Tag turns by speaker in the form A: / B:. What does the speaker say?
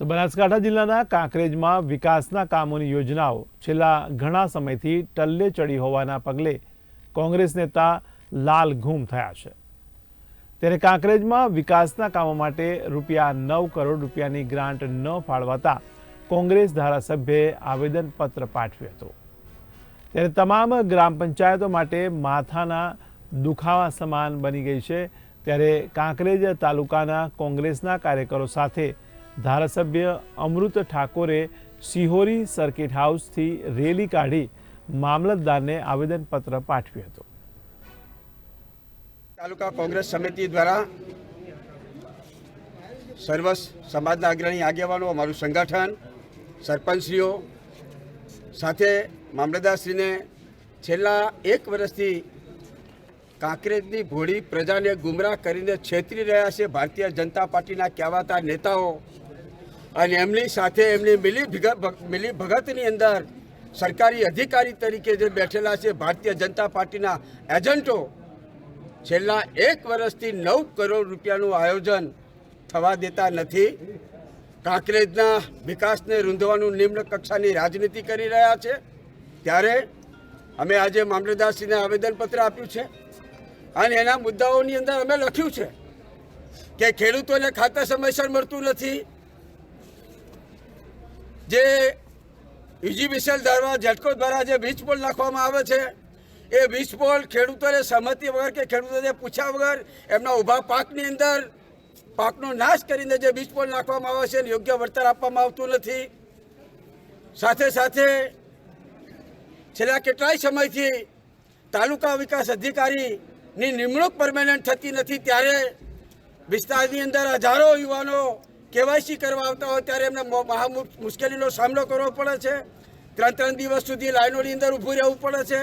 A: તો બનાસકાંઠા જિલ્લાના કાંકરેજમાં વિકાસના કામોની યોજનાઓ છેલ્લા ઘણા સમયથી ટલ્લે ચડી હોવાના પગલે કોંગ્રેસ નેતા લાલ ઘૂમ થયા છે. ત્યારે કાંકરેજમાં વિકાસના કામો માટે રૂપિયા નવ કરોડ રૂપિયાની ગ્રાન્ટ ન ફાળવાતા કોંગ્રેસ ધારાસભ્યે આવેદનપત્ર પાઠવ્યું હતું. ત્યારે તમામ ગ્રામ પંચાયતો માટે માથાના દુખાવા સમાન બની ગઈ છે. ત્યારે કાંકરેજ તાલુકાના કોંગ્રેસના કાર્યકરો સાથે ધારાસભ્ય અમૃત ઠાકોરે સિહોરી સર્કિટ હાઉસથી રેલી કાઢી મામલતદારને આવેદનપત્ર પાઠવ્યું હતું.
B: તાલુકા કોંગ્રેસ સમિતિ દ્વારા સર્વ સમાજના અગ્રણી આગેવાનો, અમારું સંગઠન, સરપંચશ્રીઓ સાથે મામલતદારશ્રીને છેલ્લા એક વર્ષથી કાંકરેજની ભોળી પ્રજાને ગુમરાહ કરીને છેતરી રહ્યા છે ભારતીય જનતા પાર્ટીના કહેવાતા નેતાઓ. અને એમની સાથે એમની મિલી મિલી ભગતની અંદર સરકારી અધિકારી તરીકે જે બેઠેલા છે, ભારતીય જનતા પાર્ટીના એજન્ટો, છેલ્લા એક વર્ષથી નવ કરોડ રૂપિયાનું આયોજન થવા દેતા નથી. કાંકરેજના વિકાસને રૂંધવાનું નિમ્ન કક્ષાની રાજનીતિ કરી રહ્યા છે. ત્યારે અમે આજે મામલતદારશ્રીને આવેદનપત્ર આપ્યું છે. અને એના મુદ્દાઓની અંદર અમે લખ્યું છે કે ખેડૂતોને ખાતર સમયસર મળતું નથી. જે ઇજીબીસેલ દ્વારા ઝટકો દ્વારા જે વીજ પોલ નાખવામાં આવે છે, એ વીજ પોલ ખેડૂતોને સહમતિ વગર કે ખેડૂતોને પૂછ્યા વગર એમના ઊભા પાકની અંદર પાકનો નાશ કરીને જે વીજ પોલ નાખવામાં આવે છે એને યોગ્ય વળતર આપવામાં આવતું નથી. સાથે સાથે છેલ્લા કેટલાય સમયથી તાલુકા વિકાસ અધિકારીની નિમણૂક પરમેનન્ટ થતી નથી. ત્યારે વિસ્તારની અંદર હજારો યુવાનો કેવાયસી કરવા આવતા હોય ત્યારે એમને મહા મુશ્કેલીનો સામનો કરવો પડે છે. ત્રણ ત્રણ દિવસ સુધી લાઈનોની અંદર ઊભું રહેવું પડે છે.